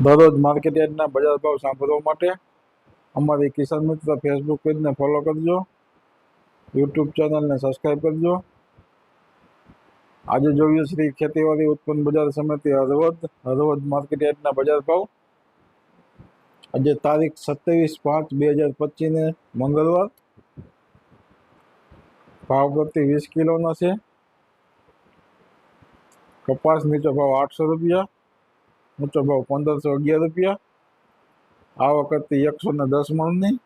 દરરોજ માર્કેટ યાર્ડના બજાર ભાવ સાંભળવા માટે અમારી કિસાન મિત્ર ફેસબુક પેજને ફોલો કરજો યુટ્યુબ ચેનલને સબસ્ક્રાઈબ કરજો આજે જોઈએ શ્રી ખેતીવાડી ઉત્પન્ન બજાર સમિતિ હળવદ હળવદ માર્કેટ યાર્ડના બજાર ભાવ આજે તારીખ સત્યાવીસ પાંચ બે હજાર પચીસને મંગળવાર ભાવ પ્રતિ વીસ કિલોના છે કપાસ નીચો ભાવ આઠસો રૂપિયા ઊંચો ભાવ પંદરસો અગિયાર રૂપિયા આ વખતે એકસો ને દસ મણની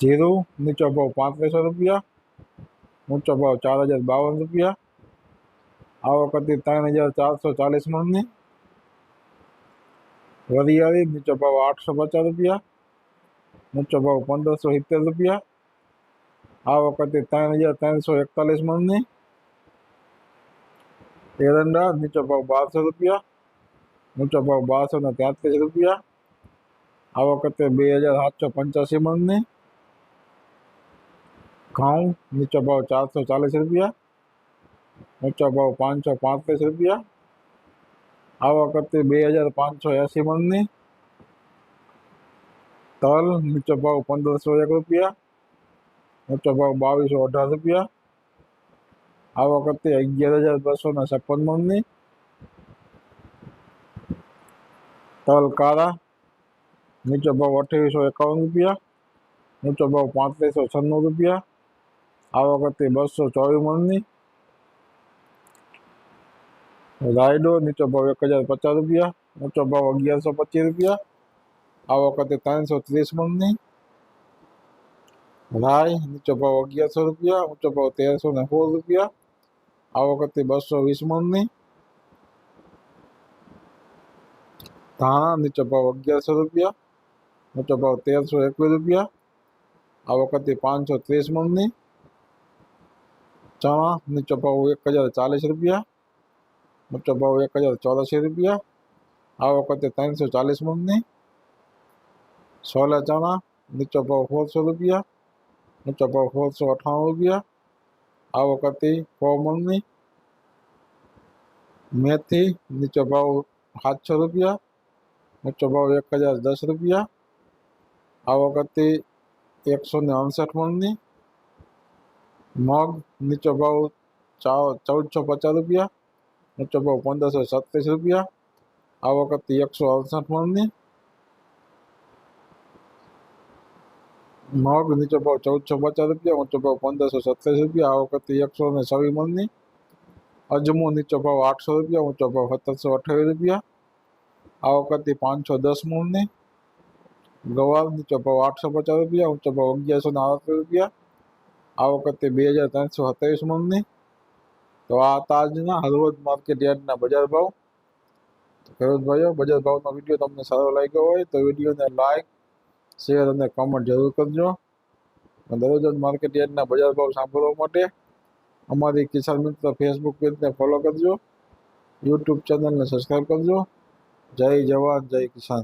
જીરું નીચો ભાવ પાંત્રીસો રૂપિયા ઊંચો ભાવ ચાર હજાર બાવન રૂપિયા આ વખતે ત્રણ હજાર ચારસો ચાલીસ મણની વરિયાળી નીચો ભાવ આઠસો પચાસ રૂપિયા ઊંચો ભાવ પંદરસો સિત્તેર રૂપિયા આ વખતે ત્રણ હજાર ત્રણસો એકતાલીસ મણની એરંડા નીચો ભાવ બારસો રૂપિયા ઊંચો ભાવ બારસો ને તેત્રીસ રૂપિયા આ વખતે બે હજાર સાતસો પંચ્યાસી મણની ઘઉં નીચો ભાવ ચારસો ચાલીસ રૂપિયા ઊંચો ભાવ પાંચસો પાંત્રીસ રૂપિયા આ વખતે બે હજાર પાંચસો એંસી મણની તલ નીચો ભાવ પંદરસો એક રૂપિયા ઊંચો ભાવ બાવીસો અઢાર રૂપિયા આ વખતે અગિયાર હજાર બસો ને છપ્પન મણની તલ કાળા નીચો ભાવ અઠ્યાવીસો એકાવન રૂપિયા ઊંચો ભાવ પાંત્રીસો છન્નું રૂપિયા આ વખતે બસો ચોવીસ મણની રાયડો નીચો ભાવ એક હજાર પચાસ રૂપિયા ઊંચો ભાવ અગિયારસો પચીસ રૂપિયા આ વખતે ત્રણસો ત્રીસ મણની રાય નીચો ભાવ અગિયારસો રૂપિયા ઊંચો ભાવ તેરસો ને સોળ રૂપિયા આ વખતે બસો વીસ મણની ધાણા નીચો ભાવ અગિયારસો રૂપિયા ઊંચો ભાવ તેરસો એકવીસ રૂપિયા આ વખતે પાંચસો ત્રીસ મણની ચણા નીચો ભાવ એક હજાર ચાલીસ રૂપિયા ઊંચો ભાવ એક હજાર ચોરાસી રૂપિયા આ વખતે ત્રણસો ચાલીસ મણની સોલા ચણા નીચો ભાવ સોળસો રૂપિયા ઊંચો ભાવ સોળસો અઠ્ઠાણું રૂપિયા આ વખતે સો મણની મેથી નીચો ભાવ સાતસો રૂપિયા ઊંચો ભાવ એક હજાર દસ રૂપિયા આ વખતે એકસો ને અડસઠ મણની મગ નીચો ભાવ ચૌદસો પચાસ રૂપિયા ઊંચો ભાવ પંદરસો સત્રીસ રૂપિયા આ વખતે એકસો અડસઠ મણની મગ નીચો ભાવ ચૌદસો પચાસ રૂપિયા ઊંચો ભાવ પંદરસો સત્રીસ રૂપિયા આ વખતે એકસો ને છવ્વીસ મણની અજમો નીચો ભાવ આઠસો રૂપિયા ઊંચો ભાવ સત્તરસો અઠ્યાવીસ રૂપિયા આ વખતે પાંચસો દસ મણની ગવાર નીચો ભાવ આઠસો પચાસ રૂપિયા ઊંચો ભાવ અગિયારસો ને આડત્રીસ રૂપિયા આ વખતે બે હજાર ત્રણસો સત્યાવીસ મણની તો આ હતા આજના હળવદ માર્કેટ યાર્ડના બજાર ભાવ ખેડૂત ભાઈઓ બજાર ભાવનો વિડીયો તમને સારો લાગ્યો હોય તો વિડીયોને લાઈક શેર અને કોમેન્ટ જરૂર કરજો. દરરોજ માર્કેટ યાર્ડના બજાર ભાવ સાંભળવા માટે અમારી કિસાન મિત્ર ફેસબુક પેજને ફોલો કરજો. યુટ્યુબ ચેનલને સબસ્ક્રાઈબ કરજો. જય જવાન, જય કિસાન.